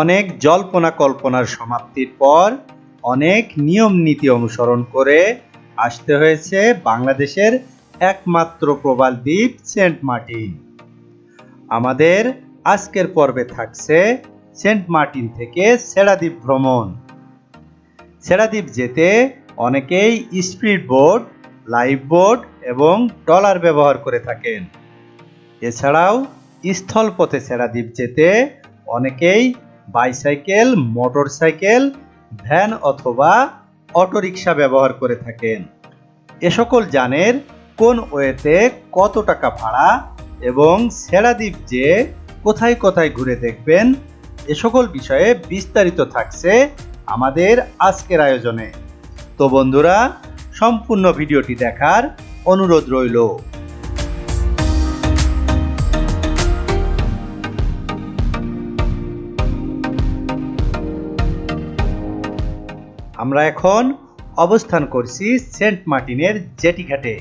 অনেক জল্পনা কল্পনার সমাপ্তির পর অনেক নিয়ম নীতি অনুসরণ করে আসতে হয়েছে বাংলাদেশের একমাত্র প্রবাল দ্বীপ সেন্ট মার্টিন। আমাদের আজকের পর্বে থাকছে সেন্ট মার্টিন থেকে সেরাদ্বীপ ভ্রমণ। সেরাদ্বীপ যেতে অনেকেই স্পিড বোট, লাইফ বোট এবং ট্রলার ব্যবহার করে থাকেন। এছাড়াও স্থলপথে সেরাদ্বীপ যেতে অনেকেই বাইসাইকেল, মোটরসাইকেল, ভ্যান অথবা অটোরিকশা ব্যবহার করে থাকেন। এ সকল যানের কোন ওয়েতে কত টাকা ভাড়া এবং সেরাদ্বীপ যে কোথায় কোথায় ঘুরে দেখবেন, এ সকল বিষয়ে বিস্তারিত থাকছে আমাদের আজকের আয়োজনে। তো বন্ধুরা, সম্পূর্ণ ভিডিওটি দেখার অনুরোধ রইল। আমরা এখন অবস্থান করছি সেন্ট মার্টিনের জেটি ঘাটে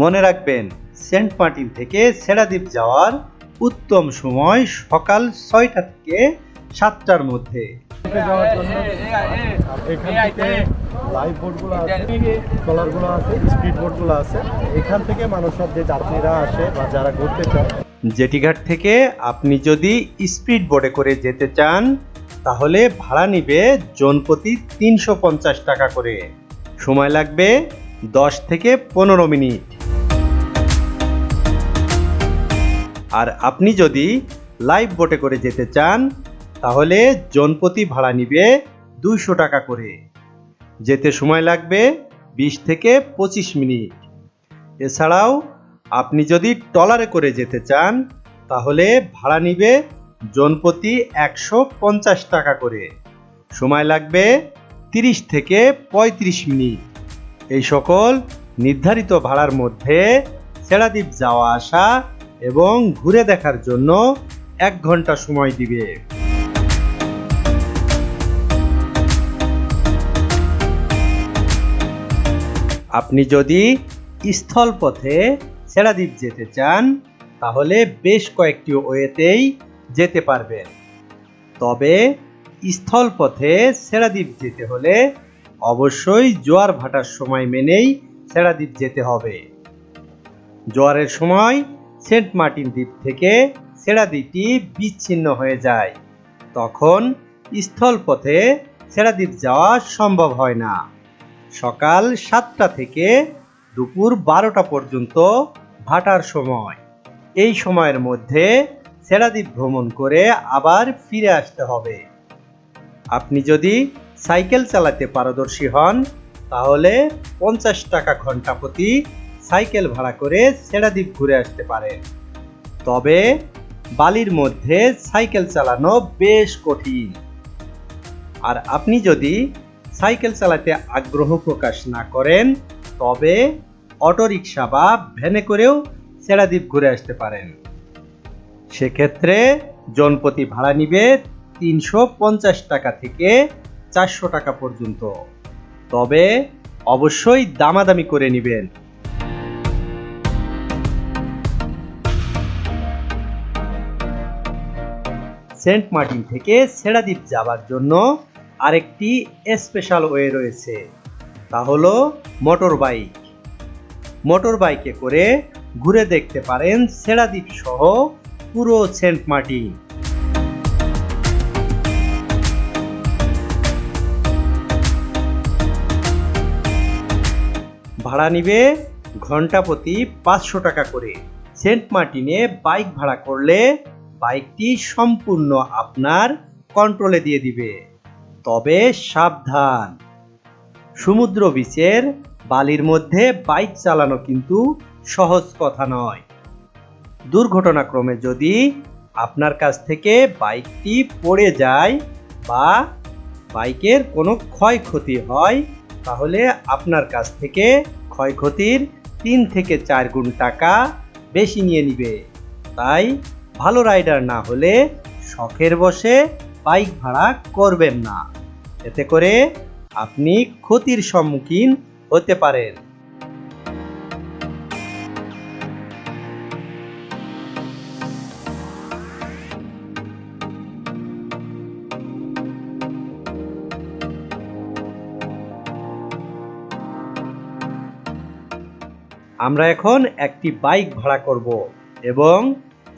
মনে রাখবেন সেন্ট মার্টিন থেকে সেরাদ্বীপ যাওয়ার উত্তম সময় সকাল ছয়টা থেকে সাতটার মধ্যে। লাইভ বোটগুলো আছে ট্রলারগুলো আছে স্পিড বোটগুলো আছে। এখান থেকে মানুষ সব যে যাত্রীরা আসে বা যারা ঘুরতে চায়। জেটিঘাট থেকে আপনি যদি স্পিড বোটে করে যেতে চান তাহলে ভাড়া নিবে জনপ্রতি তিনশো পঞ্চাশ টাকা করে। সময় লাগবে দশ থেকে পনেরো মিনিট। আর আপনি যদি লাইভ বোটে করে যেতে চান, তাহলে জনপ্রতি ভাড়া নিবে দুইশো টাকা করে। যেতে সময় লাগবে বিশ থেকে পঁচিশ মিনিট। এছাড়াও আপনি যদি ট্রলারে করে যেতে চান, তাহলে ভাড়া নিবে জনপ্রতি একশো পঞ্চাশ টাকা করে। সময় লাগবে তিরিশ থেকে পঁয়ত্রিশ মিনিট। এই সকল নির্ধারিত ভাড়ার মধ্যে সেরাদ্বীপ যাওয়া আসা এবং ঘুরে দেখার জন্য এক ঘণ্টা সময় দিবে। আপনি যদি স্থলপথে সেরাদ্বীপ যেতে চান, তাহলে বেশ কয়েকটি ওয়েতেই যেতে পারবেন তবে স্থলপথে সেরাদ্বীপ যেতে হলে অবশ্যই জোয়ার ভাটার সময় মেনেই সেরাদ্বীপ যেতে হবে। জোয়ারের সময় সেন্ট মার্টিন দ্বীপ থেকে সেরাদ্বীপটি বিচ্ছিন্ন হয়ে যায়। তখন স্থলপথে সেরাদ্বীপ যাওয়া সম্ভব হয় না। সকাল সাতটা থেকে দুপুর বারোটা পর্যন্ত ভাটার সময়। এই সময়ের মধ্যে সেরাদ্বীপ ভ্রমণ করে আবার ফিরে আসতে হবে। আপনি যদি সাইকেল চালাতে পারদর্শী হন, তাহলে পঞ্চাশ টাকা ঘণ্টা প্রতি সাইকেল ভাড়া করে সেরাদ্বীপ ঘুরে আসতে পারেন। তবে বালির মধ্যে সাইকেল চালানো বেশ কঠিন। আর আপনি যদি সাইকেল চালাতে আগ্রহ প্রকাশ না করেন, তবে অটোরিকশা বা ভ্যানে করেও সেরাদ্বীপ ঘুরে আসতে পারেন। সেক্ষেত্রে জনপ্রতি ভাড়া নিবে তিনশো পঞ্চাশ টাকা থেকে চারশো টাকা পর্যন্ত। তবে অবশ্যই দামাদামি করে নেবেন। সেন্ট মার্টিন থেকে সেরাদ্বীপ যাবার জন্য আরেকটি স্পেশাল ওয়ে রয়েছে, তা হলো মোটর বাইক। মোটর বাইকে করে ঘুরে দেখতে পারেন সেরাদ্বীপ সহ পুরো সেন্ট মার্টিন। ভাড়া নিবে ঘণ্টা প্রতি পাঁচশো টাকা করে। সেন্ট মার্টিনে বাইক ভাড়া করলে বাইকটি সম্পূর্ণ আপনার কন্ট্রোলে দিয়ে দিবে। তবে সাবধান। সমুদ্র বিচের বালির মধ্যে বাইক চালানো কিন্তু সহজ কথা নয়। দুর্ঘটনাক্রমে যদি আপনার কাছ থেকে বাইকটি পড়ে যায় বা বাইকের কোনো ক্ষয়ক্ষতি হয়, তাহলে আপনার কাছ থেকে ক্ষয়ক্ষতির তিন থেকে চার গুণ টাকা বেশি নিয়ে নিবে। তাই ভালো রাইডার না হলে শখের বসে বাইক ভাড়া করবেন না। এতে করে আপনি ক্ষতির সম্মুখীন হতে পারেন। আমরা এখন একটি বাইক ভাড়া করব এবং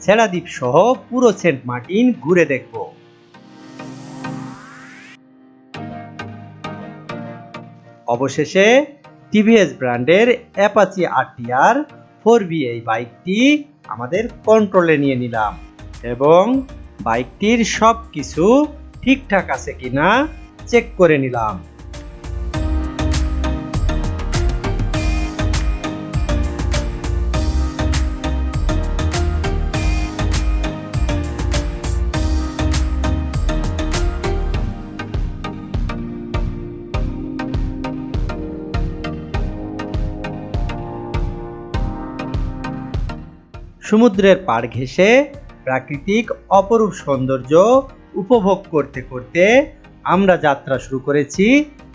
ছেড়াদ্বীপ সহ পুরো সেন্ট মার্টিন ঘুরে দেখব। অবশেষে টিভিএস ব্র্যান্ডের অ্যাপাচি আরটিআর ফোর বি এই বাইকটি আমাদের কন্ট্রোলে নিয়ে নিলাম এবং বাইকটির সব কিছু ঠিকঠাক আছে কিনা চেক করে নিলাম। সমুদ্রের পাড় ঘেঁষে প্রাকৃতিক অপরূপ সৌন্দর্য উপভোগ করতে করতে আমরা যাত্রা শুরু করেছি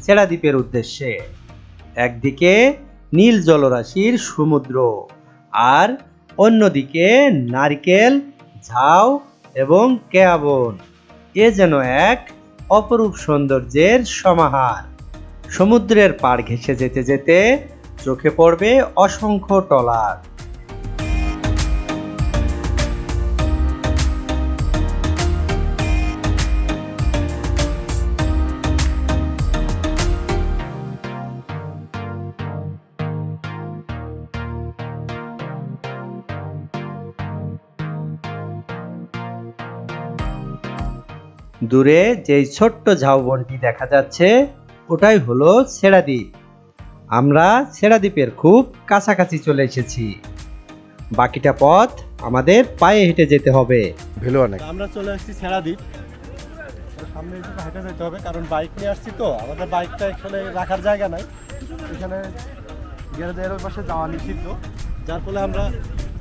সেরাদ্বীপের উদ্দেশ্যে। একদিকে নীল জলরাশির সমুদ্র আর অন্যদিকে নারকেল, ঝাউ এবং কেয়াবন। এ যেন এক অপরূপ সৌন্দর্যের সমাহার। সমুদ্রের পাড় ঘেঁষে যেতে যেতে চোখে পড়বে অসংখ্য টলার। দূরে যেই ছোট্ট ঝাউবনটি দেখা যাচ্ছে ওটাই হলো সেরাদ্বীপ। আমরা সেরাদ্বীপের খুব কাছাকাছি চলে এসেছি। বাকিটা পথ আমাদের পায়ে হেঁটে যেতে হবে। ভ্যালু অনেক। আমরা চলে আসছি ছেড়াদ্বীপ সামনে একটু হেঁটে যেতে হবে কারণ বাইক নিয়ে আসছি তো। আমাদের বাইকটা এখানে রাখার জায়গা নাই। এখানে গ্যারেজের ওই পাশে যাওয়া নিষিদ্ধ। যার ফলে আমরা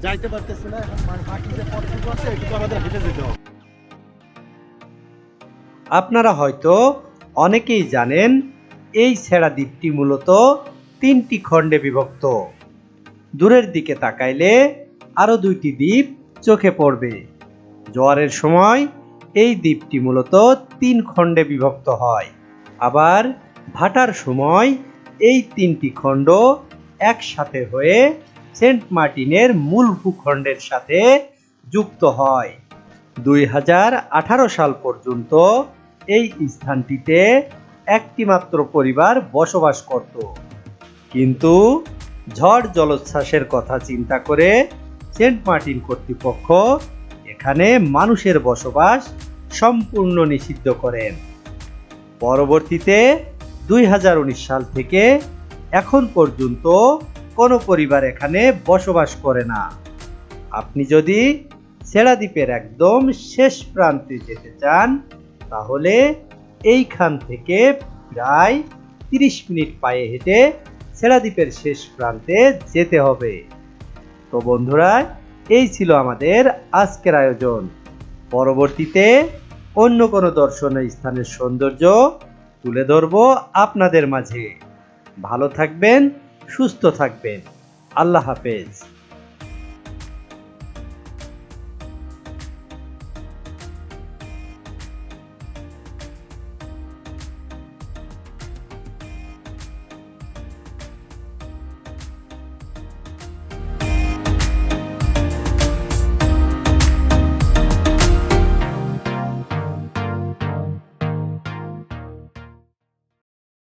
যাইতে পারতেছি না। এখন বাকি যে পথটুকু আছে এটুকু আমাদের হেঁটে যেতে হবে। আপনারা হয়তো অনেকেই জানেন, এই ছেড়া দ্বীপটি মূলত তিনটি খণ্ডে বিভক্ত। দূরের দিকে তাকাইলে আরও দুইটি দ্বীপ চোখে পড়বে। জোয়ারের সময় এই দ্বীপটি মূলত তিন খণ্ডে বিভক্ত হয়। আবার ভাটার সময় এই তিনটি খণ্ড একসাথে হয়ে সেন্ট মার্টিনের মূল ভূখণ্ডের সাথে যুক্ত হয়। দুই হাজার আঠারো সাল পর্যন্ত এই স্থানটিতে একটি মাত্র পরিবার বসবাস করত। কিন্তু ঝড় জলোচ্ছ্বাসের কথা চিন্তা করে সেন্ট মার্টিন কর্তৃপক্ষ এখানে মানুষের বসবাস সম্পূর্ণ নিষিদ্ধ করেন। পরবর্তীতে দুই হাজার উনিশ সাল থেকে এখন পর্যন্ত কোনো পরিবার এখানে বসবাস করে না। আপনি যদি সেরাদ্বীপের একদম শেষ প্রান্তে যেতে চান তাহলে এইখান থেকে প্রায় তিরিশ মিনিট পায়ে হেঁটে সেরাদ্বীপের শেষ প্রান্তে যেতে হবে। তো বন্ধুরা, এই ছিল আমাদের আজকের আয়োজন। পরবর্তীতে অন্য কোনো দর্শনীয় স্থানের সৌন্দর্য তুলে ধরবো আপনাদের মাঝে। ভালো থাকবেন, সুস্থ থাকবেন। আল্লাহ হাফেজ।